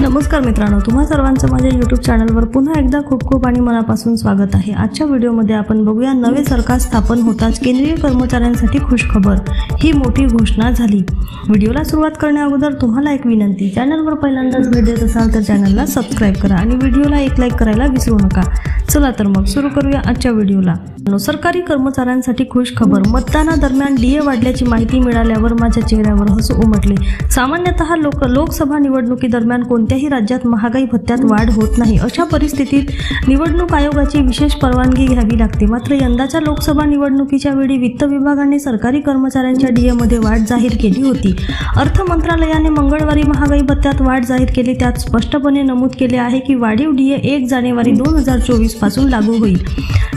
नमस्कार मित्रांनो तुम्हा सर्वांचं माझ्या यूट्यूब चॅनलवर पुन्हा एकदा खूप खूप आणि मनापासून स्वागत आहे. आजच्या व्हिडिओमध्ये आपण बघूया नवे सरकार स्थापन होताच केंद्रीय कर्मचाऱ्यांसाठी खुशखबर ही मोठी घोषणा झाली. व्हिडिओला सुरुवात करण्याअगोदर तुम्हाला एक विनंती चॅनलवर पहिल्यांदाच भेट देत असाल तर चॅनलला सबस्क्राईब करा आणि व्हिडिओला एक लाईक करायला विसरू नका. चला तर मग सुरू करूया आजच्या व्हिडिओला. सरकारी कर्मचाऱ्यांसाठी खुश खबर. मतदानादरम्यान डीए वाढल्याची माहिती मिळाल्यावर माझ्या चेहऱ्यावर हसू उमटले. सामान्यतः लोक लोकसभा निवडणुकीदरम्यान कोणत्याही राज्यात महागाई भत्त्यात वाढ होत नाही. अशा परिस्थितीत निवडणूक आयोगाची विशेष परवानगी घ्यावी लागते. मात्र यंदाच्या लोकसभा निवडणुकीच्या वेळी वित्त विभागाने सरकारी कर्मचाऱ्यांच्या डीएमध्ये वाढ जाहीर केली होती. अर्थ मंत्रालयाने मंगळवारी महागाई भत्त्यात वाढ जाहीर केली. त्यात स्पष्टपणे नमूद केले आहे की वाढीव डीए एक जानेवारी दोन हजार चोवीस पासून लागू होईल.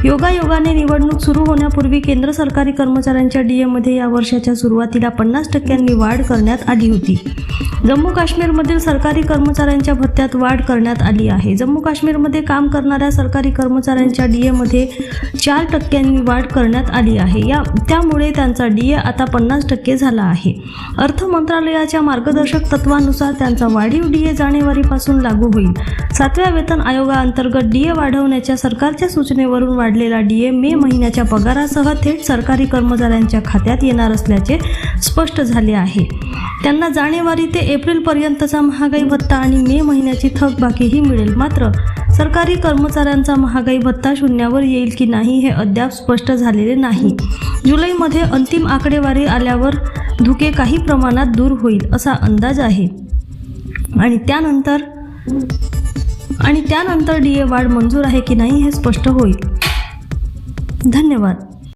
योगायोगाने निवडणूक सुरू होण्यापूर्वी केंद्र सरकारी कर्मचाऱ्यांच्या डीएमध्ये या वर्षाच्या सुरुवातीला पन्नास टक्क्यांनी वाढ करण्यात आली होती. जम्मू काश्मीरमधील सरकारी कर्मचाऱ्यांच्या भत्त्यात वाढ करण्यात आली आहे. जम्मू काश्मीरमध्ये काम करणाऱ्या सरकारी कर्मचाऱ्यांच्या डीएमध्ये चार टक्क्यांनी वाढ करण्यात आली आहे. या त्यामुळे त्यांचा डीए आता पन्नास टक्के झाला आहे. अर्थ मंत्रालयाच्या मार्गदर्शक तत्वानुसार त्यांचा वाढीव डीए जानेवारीपासून लागू होईल. सातव्या वेतन आयोगाअंतर्गत डीए वाढवण्याच्या सरकारच्या सूचनेवरून वाढलेला डीए मे महिन्याच्या पगारासह थेट सरकारी कर्मचाऱ्यांच्या खात्यात येणार असल्याचे स्पष्ट झाले आहे. त्यांना जानेवारी ते एप्रिलपर्यंतचा महागाई भत्ता आणि मे महिन्याची थकबाकीही मिळेल. मात्र सरकारी कर्मचाऱ्यांचा महागाई भत्ता शून्यावर येईल की नाही हे अद्याप स्पष्ट झालेले नाही. जुलैमध्ये अंतिम आकडेवारी आल्यावर धुके काही प्रमाणात दूर होईल असा अंदाज आहे. आणि त्यानंतर आणि त्यानंतर डी ए वाढ मंजूर आहे की नाही हे स्पष्ट होईल. धन्यवाद.